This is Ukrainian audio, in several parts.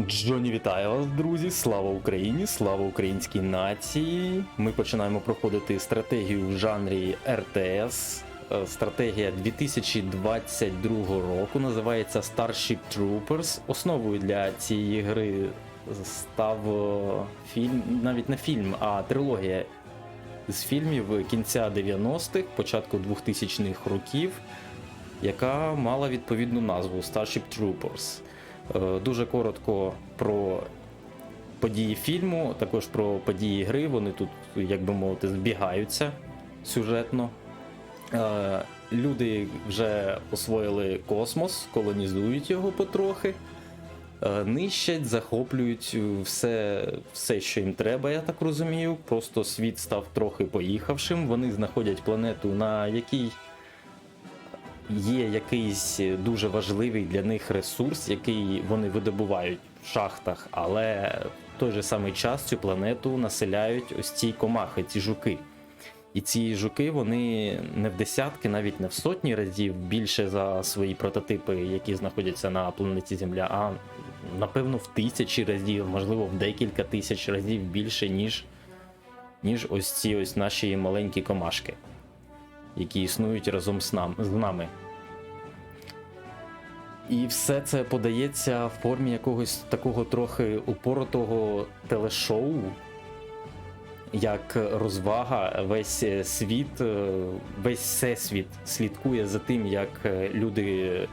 Джоні, вітаю вас, друзі! Слава Україні! Слава українській нації! Ми починаємо проходити стратегію в жанрі РТС. Е, Стратегія 2022 року називається Starship Troopers. Основою для цієї гри став е, фільм, навіть не фільм, а трилогія з фільмів кінця 90-х, початку 2000-х років, яка мала відповідну назву Starship Troopers. Е, Дуже коротко про події фільму, також про події гри. Вони тут, як би мовити, збігаються сюжетно. Е, Люди вже освоїли космос, колонізують його потрохи, е, нищать, захоплюють все, все, що їм треба, я так розумію. Просто світ став трохи поїхавшим. Вони знаходять планету, на якій є якийсь дуже важливий для них ресурс, який вони видобувають в шахтах, але в той же самий час цю планету населяють ось ці комахи, ці жуки. І ці жуки вони не в десятки, навіть не в сотні разів більше за свої прототипи, які знаходяться на планеті Земля, а напевно в тисячі разів, можливо, в декілька тисяч разів більше, ніж, ніж ось ці ось наші маленькі комашки які існують разом з, нам, з нами. І все це подається в формі якогось такого трохи упоротого телешоу, як розвага, весь світ, е, весь всесвіт слідкує за тим, як е, люди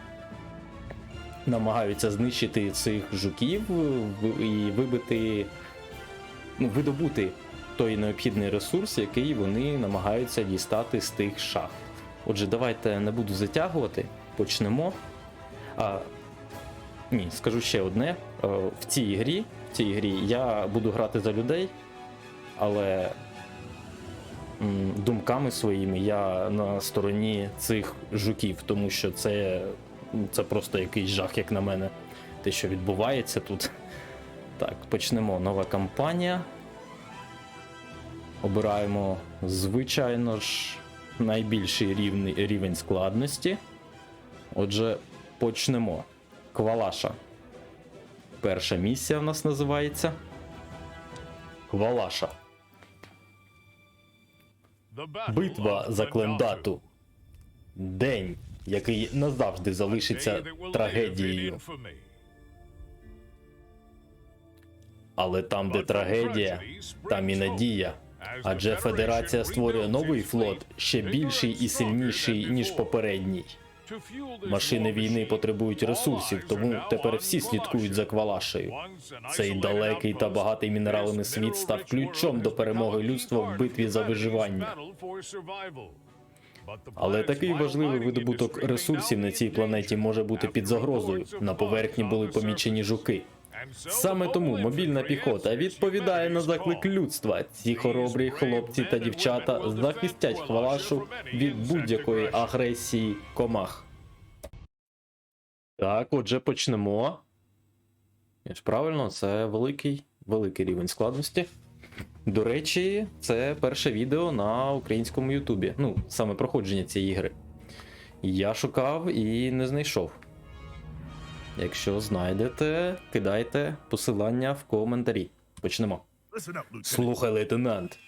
намагаються знищити цих жуків і вибити, ну, видобути той необхідний ресурс, який вони намагаються дістати з тих шахт. Отже, давайте не буду затягувати, почнемо. А, ні, скажу ще одне. Е, В цій грі, в цій грі я буду грати за людей, але думками своїми я на стороні цих жуків, тому що це, це просто якийсь жах, як на мене, те, що відбувається тут. Так, почнемо. Нова кампанія. Обираємо, звичайно ж, найбільший рівний, рівень складності. Отже, почнемо. Квалаша. Перша місія в нас називається. Квалаша. Битва за Клендату. День, який назавжди залишиться трагедією. Але там, де трагедія, там і надія. Адже Федерація створює новий флот ще більший і сильніший, ніж попередній. Машини війни потребують ресурсів, тому тепер всі слідкують за Квалашею. Цей далекий та багатий мінералами світ став ключом до перемоги людства в битві за виживання. Але такий важливий видобуток ресурсів на цій планеті може бути під загрозою. На поверхні були помічені жуки. Саме тому мобільна піхота відповідає на заклик людства. Ці хоробрі хлопці та дівчата захистять хвалашу від будь-якої агресії комах. Так, отже, почнемо. Я ж правильно, це великий, великий рівень складності. До речі, це перше відео на українському Ютубі. Ну, саме проходження цієї гри. Я шукав і не знайшов. Якщо знайдете, кидайте посилання в коментарі. Почнемо. Слухай, лейтенант.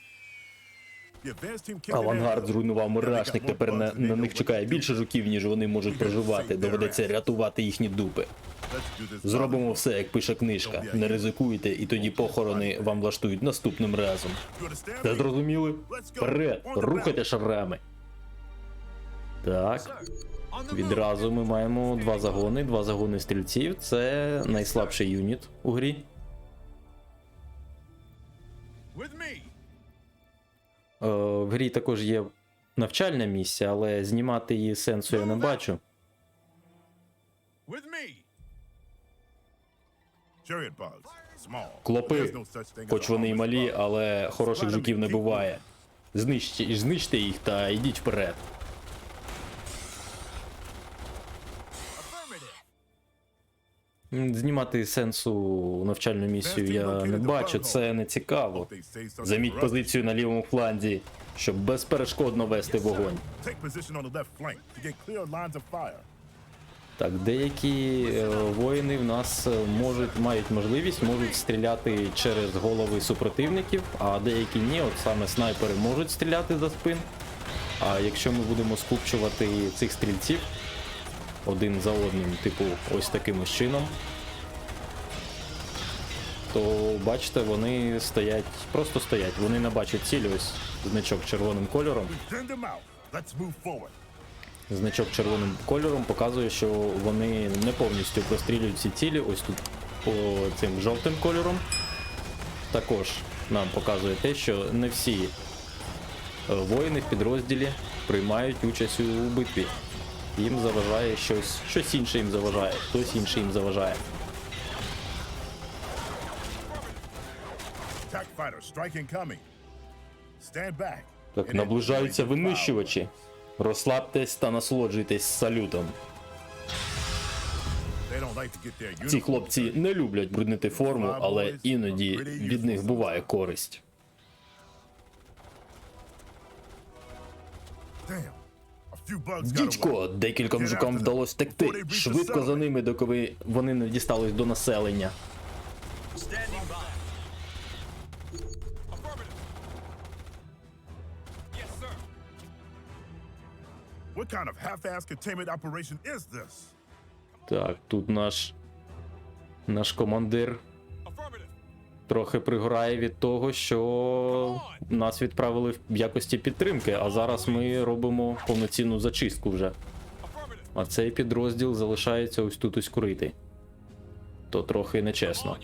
Авангард зруйнував мурашник. Тепер на, на них чекає більше жуків, ніж вони можуть проживати. Доведеться рятувати їхні дупи. Зробимо все, як пише книжка. Не ризикуйте, і тоді похорони вам влаштують наступним разом. Це зрозуміли? Вперед! Рухайте шарами. Так. Відразу ми маємо два загони, два загони стрільців. Це найслабший юніт у грі. Е, в грі також є навчальна місія, але знімати її сенсу я не бачу. Клопи, хоч вони й малі, але хороших жуків не буває. Знищте, знищте їх та йдіть вперед. Знімати сенсу навчальну місію я не бачу, це не цікаво. Заміть позицію на лівому фланзі, щоб безперешкодно вести вогонь. Так, деякі е, воїни в нас е, можуть мають можливість, можуть стріляти через голови супротивників, а деякі ні. От саме снайпери можуть стріляти за спин. А якщо ми будемо скупчувати цих стрільців один за одним, типу, ось таким ось чином, то бачите, вони стоять, просто стоять. Вони не бачать цілі, ось значок червоним кольором. Значок червоним кольором показує, що вони не повністю прострілюють ці цілі. Ось тут по цим жовтим кольором. Також нам показує те, що не всі е, воїни в підрозділі приймають участь у битві. Їм заважає щось, щось інше їм заважає, хтось інший їм заважає. Так, наближаються винищувачі. Розслабтесь та насолоджуйтесь салютом. Ці хлопці не люблять бруднити форму, але іноді від них буває користь. Damn. Дідько, декільком жукам вдалося втекти. Швидко за ними, доки вони не дістались до населення. Так, тут наш наш командир. Трохи пригорає від того, що нас відправили в якості підтримки, а зараз ми робимо повноцінну зачистку вже. А цей підрозділ залишається ось тут ось курити. То трохи нечесно.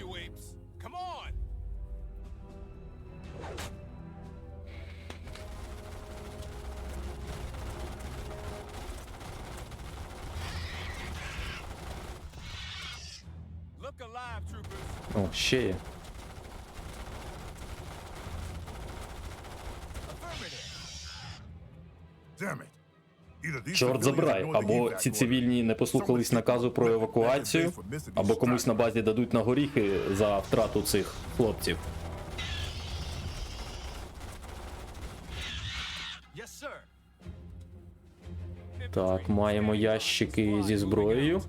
О, ще є. Чорт забирай, або ці цивільні не послухались наказу про евакуацію, або комусь на базі дадуть на горіхи за втрату цих хлопців. Так, маємо ящики зі зброєю.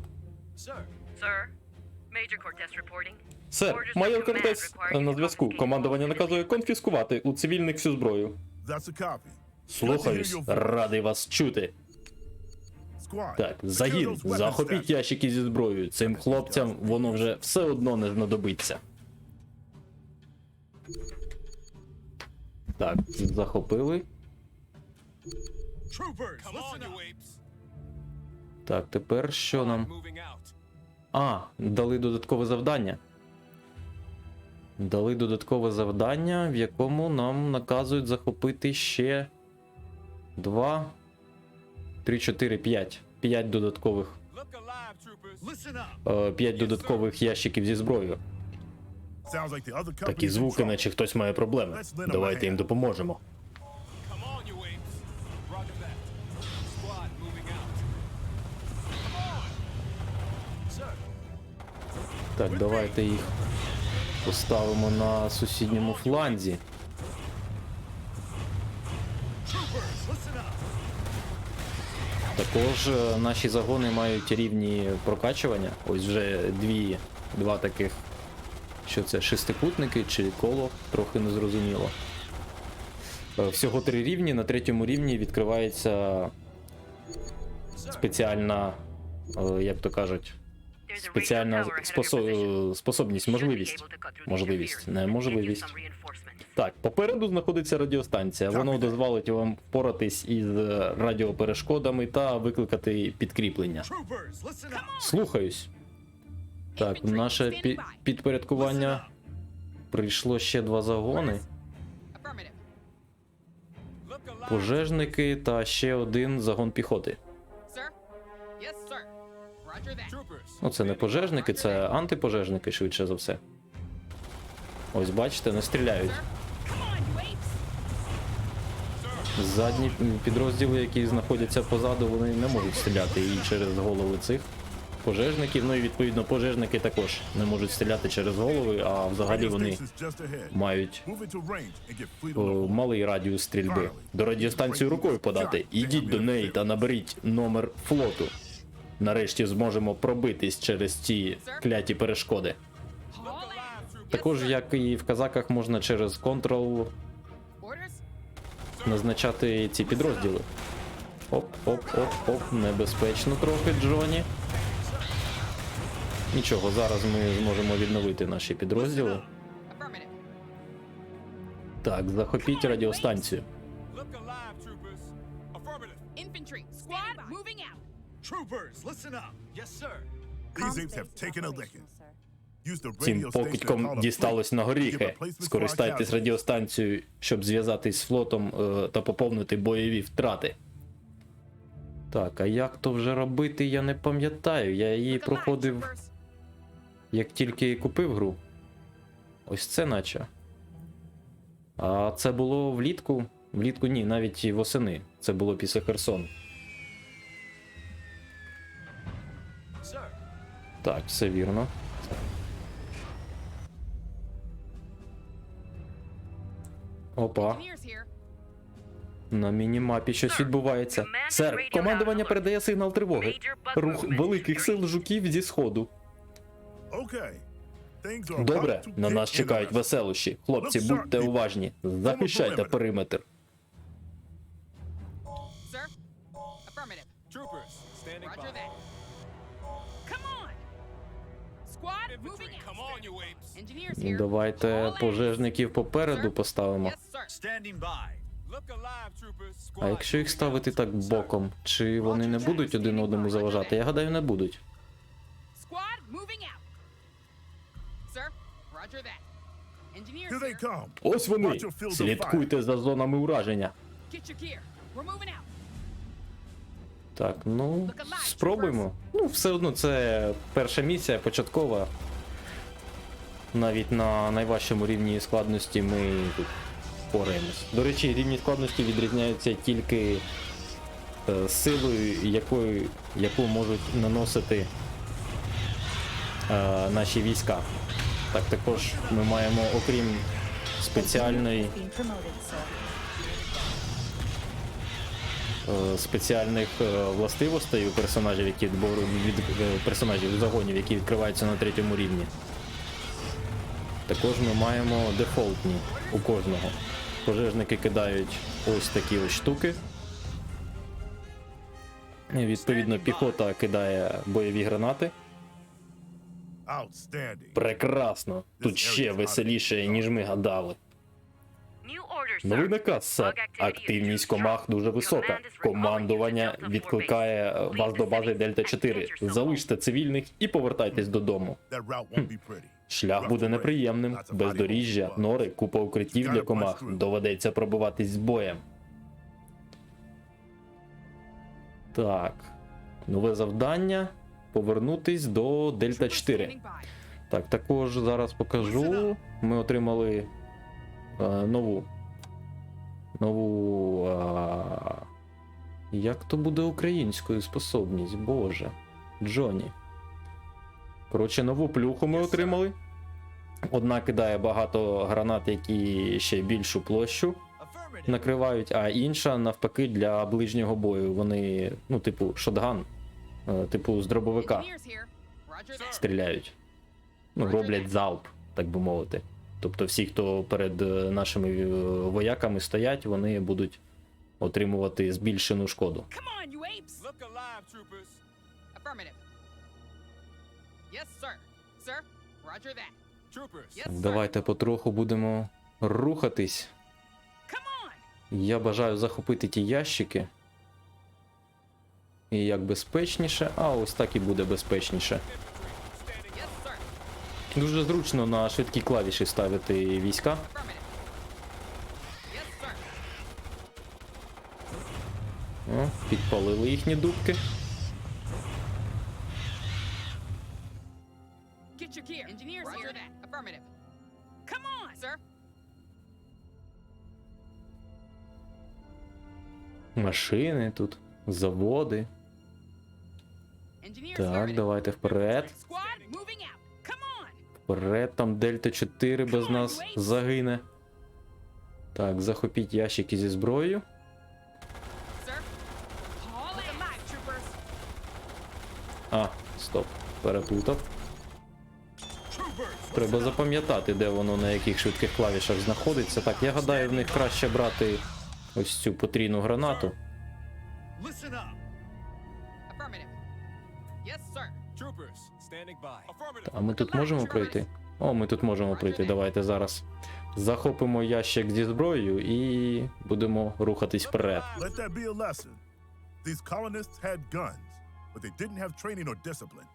Сер, майор Кортес на зв'язку. Командування наказує конфіскувати у цивільних всю зброю. Слухаюсь, радий вас чути. Так, загін, захопіть ящики зі зброєю. Цим хлопцям воно вже все одно не знадобиться. Так, захопили. Так, тепер що нам? А, дали додаткове завдання. Дали додаткове завдання, в якому нам наказують захопити ще 2, 3, 4, 5. 5 додаткових, Look alive, troopers. Listen up. 5 додаткових ящиків зі зброєю. Такі звуки, наче хтось має проблеми. Давайте їм допоможемо. Так, давайте їх поставимо на сусідньому фланзі. Також е, наші загони мають рівні прокачування. Ось вже дві, два таких. Що це? Шестикутники чи коло, трохи незрозуміло. Е, Всього три рівні. На третьому рівні відкривається спеціальна, е, як то кажуть, спеціальна способність, можливість. Можливість, не можливість. Так, попереду знаходиться радіостанція. Воно дозволить вам впоратись із е, радіоперешкодами та викликати підкріплення. Слухаюсь. Так, в наше пі- підпорядкування прийшло ще два загони: пожежники та ще один загон піхоти. Ну, це не пожежники, це антипожежники, швидше за все. Ось бачите, не стріляють. Sir? Come on, you apes! Задні підрозділи, які знаходяться позаду, вони не можуть стріляти і через голови цих пожежників. Ну і відповідно пожежники також не можуть стріляти через голови, а взагалі вони мають о, малий радіус стрільби. До радіостанції рукою подати. Ідіть до неї та наберіть номер флоту. нарешті зможемо пробитись через ці кляті перешкоди. Також, як і в казаках, можна через Ctrl. Назначати ці підрозділи. Оп, оп, оп, оп, небезпечно трохи, Джоні. Нічого, зараз ми зможемо відновити наші підрозділи. Так, захопіть радіостанцію. Troopers, listen up. Yes, sir. These apes have taken a licking. Цим покидьком дісталось на горіхи. Скористайтесь радіостанцією, щоб зв'язатись з флотом е, та поповнити бойові втрати. Так, а як то вже робити, я не пам'ятаю. Я її проходив, як тільки купив гру. Ось це наче. А це було влітку. Влітку ні, навіть і восени. Це було після Херсону. Так, все вірно. Опа. На мінімапі щось відбувається. Сер, командування передає сигнал тривоги. Рух великих сил жуків зі сходу. Добре, на нас чекають веселощі. Хлопці, будьте уважні. Захищайте периметр. Sir. Affirmative. Troopers, standing Roger that. Come on. Давайте пожежників попереду поставимо. А якщо їх ставити так боком, чи вони не будуть один одному заважати? Я гадаю, не будуть. Ось вони! Слідкуйте за зонами ураження. Так, ну спробуємо. Ну, все одно це перша місія, початкова. Навіть на найважчому рівні складності ми тут впораємось. До речі, рівні складності відрізняються тільки е, силою, якою, яку можуть наносити е, наші війська. Так, також ми маємо, окрім спеціальної. Спеціальних е, властивостей у персонажів, які від е, персонажів загонів, які відкриваються на третьому рівні. Також ми маємо дефолтні у кожного. Пожежники кидають ось такі ось штуки. Відповідно, піхота кидає бойові гранати. Прекрасно! Тут ще веселіше, ніж ми гадали. Новий наказ, сер. Активність комах дуже висока. Командування відкликає вас до бази Дельта 4. Залиште цивільних і повертайтесь додому. Pretty. Шлях буде неприємним. Бездоріжжя, нори, купа укриттів для комах. Доведеться пробиватись з боєм. Так. Нове завдання. Повернутись до Дельта 4. Так, також зараз покажу. Ми отримали е, нову. Нову. А, як то буде українською способність? Боже. Джоні. Коротше, нову плюху ми отримали. Одна кидає багато гранат, які ще більшу площу накривають, а інша навпаки для ближнього бою. Вони, ну, типу, шотган, е, типу з дробовика стріляють. Ну, роблять залп, так би мовити. Тобто всі, хто перед е, нашими е, вояками стоять, вони будуть отримувати збільшену шкоду. Давайте потроху будемо рухатись. Я бажаю захопити ті ящики. І як безпечніше, а ось так і буде безпечніше. Дуже зручно на швидкі клавіші ставити війська. О, підпалили їхні дубки. Машини тут, заводи. Так, давайте вперед. Вперед, там Дельта 4 без нас загине. Так, захопіть ящики зі зброєю. А, стоп, переплутав. Треба запам'ятати, де воно на яких швидких клавішах знаходиться. Так, я гадаю, в них краще брати ось цю потрійну гранату. Listen up. Affirmative. Yes, sir. Troopers. А ми тут можемо пройти? О, ми тут можемо пройти. Давайте зараз захопимо ящик зі зброєю і будемо рухатись вперед. Let that be a lesson. These colonists had guns, but they didn't have training or discipline.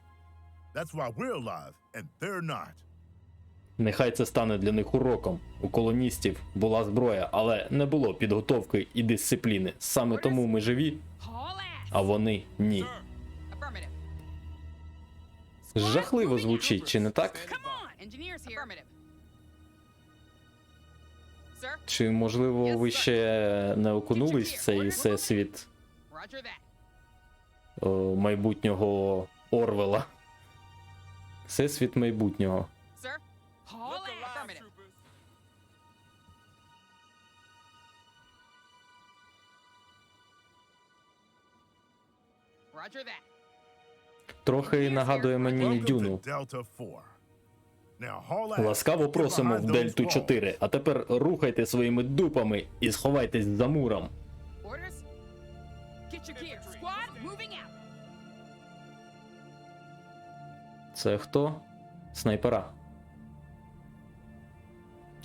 That's why we're alive and they're not. Нехай це стане для них уроком. У колоністів була зброя, але не було підготовки і дисципліни. Саме тому ми живі, а вони ні. Жахливо звучить, чи не так? Чи можливо ви ще не окунулись в цей всесвіт майбутнього Орвела? Всесвіт майбутнього. Roger that. Трохи нагадує мені дюну. to Delta 4. Now haul ass. Ласкаво просимо в Дельту 4. А тепер рухайте своїми дупами і сховайтесь за муром. Це хто? Снайпера.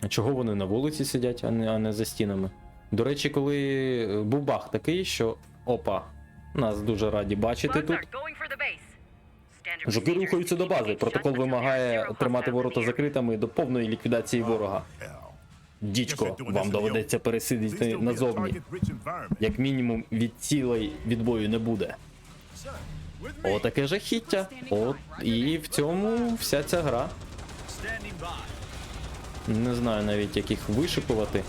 А чого вони на вулиці сидять, а не, а не за стінами? До речі, коли був баг такий, що. Опа, нас дуже раді бачити тут. Жуки рухаються до бази. Протокол вимагає тримати ворота закритими до повної ліквідації ворога. Дідько, вам доведеться пересидіти назовні. Як мінімум від цілей відбою не буде. Отаке жахіття. От і в цьому вся ця гра. Не знаю навіть як їх вишикувати.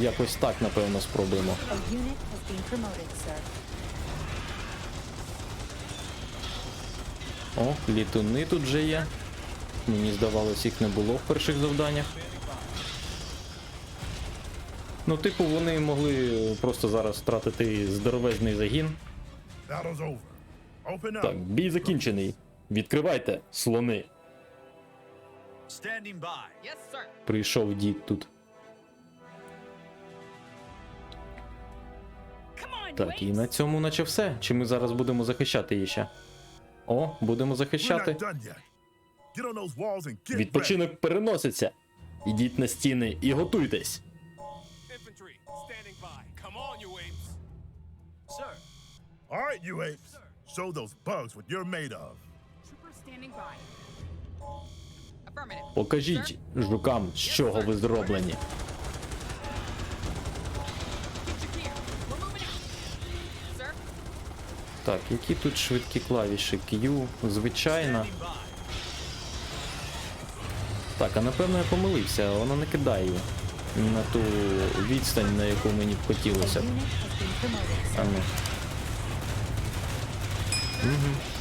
Якось так, напевно, спробуємо. О, літуни тут вже є. Мені здавалось, їх не було в перших завданнях. Ну, типу, вони могли просто зараз втратити здоровезний загін. Так, бій закінчений. Відкривайте, слони. Прийшов дід тут. Так, і на цьому наче все. Чи ми зараз будемо захищати її ще? О, будемо захищати. Відпочинок переноситься. Ідіть на стіни і готуйтесь. Покажіть жукам, з чого ви зроблені. Так, які тут швидкі клавіші? Q, звичайно. Так, а напевно я помилився, вона не кидає на ту відстань, на яку мені б хотілося. А ну. Here.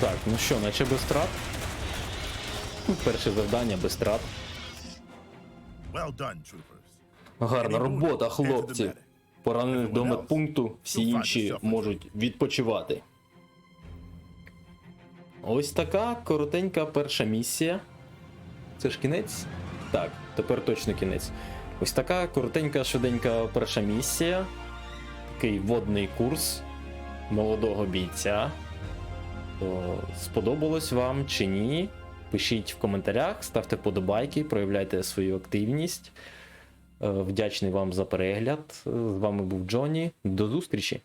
Так, ну що, наче без страт? Ну, Перше завдання без страт. Well done. Гарна робота, хлопці. Поранених до медпункту, всі інші можуть відпочивати. Ось така коротенька перша місія. Це ж кінець? Так, тепер точно кінець. Ось така коротенька, швиденька перша місія. Такий водний курс молодого бійця. То сподобалось вам чи ні? Пишіть в коментарях, ставте вподобайки, проявляйте свою активність. Е, Вдячний вам за перегляд. З вами був Джонні. До зустрічі!